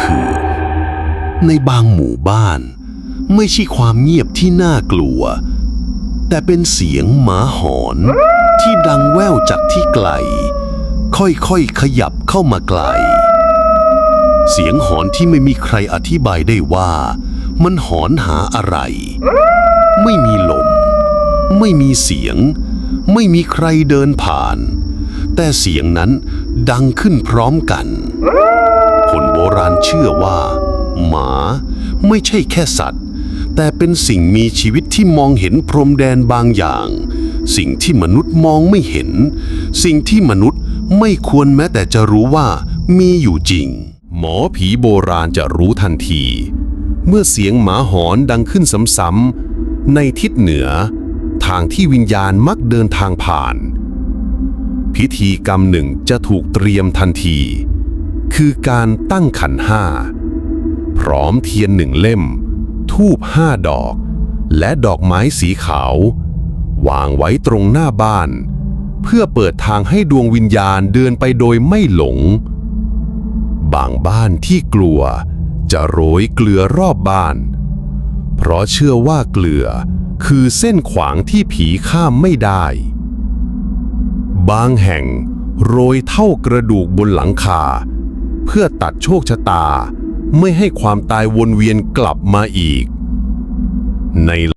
คือในบางหมู่บ้าน ไม่ใช่ความเงียบที่น่ากลัว แต่เป็นเสียงหมาหอนที่ดังแว่วจากที่ไกล ค่อยๆขยับเข้ามาไกล เสียงหอนที่ไม่มีใครอธิบายได้ว่า มันหอนหาอะไร ไม่มีลม ไม่มีเสียง ไม่มีใครเดินผ่าน แต่เสียงนั้นดังขึ้นพร้อมกัน คนโบราณเชื่อว่า หมาไม่ใช่แค่สัตว์ แต่เป็นสิ่งมีชีวิตที่มองเห็นพรมแดนบางอย่าง สิ่งที่มนุษย์มองไม่เห็น สิ่งที่มนุษย์ไม่ควรแม้แต่จะรู้ว่ามีอยู่จริง หมอผีโบราณจะรู้ทันที เมื่อเสียงหมาหอนดังขึ้นซ้ำๆในทิศเหนือ ทางที่วิญญาณมักเดินทางผ่าน พิธีกรรมหนึ่งจะถูกเตรียมทันที คือการตั้งขันห้า พร้อมเทียนหนึ่งเล่ม ทูบห้าดอก และดอกไม้สีขาว วางไว้ตรงหน้าบ้าน เพื่อเปิดทางให้ดวงวิญญาณเดินไปโดยไม่หลง บางบ้านที่กลัว จะโรยเกลือรอบบ้าน เพราะเชื่อว่าเกลือคือเส้นขวางที่ผีข้ามไม่ได้ บางแห่งโรยเท่ากระดูกบนหลังคา เพื่อตัดโชคชะตา ไม่ให้ความตายวนเวียนกลับมาอีก ใน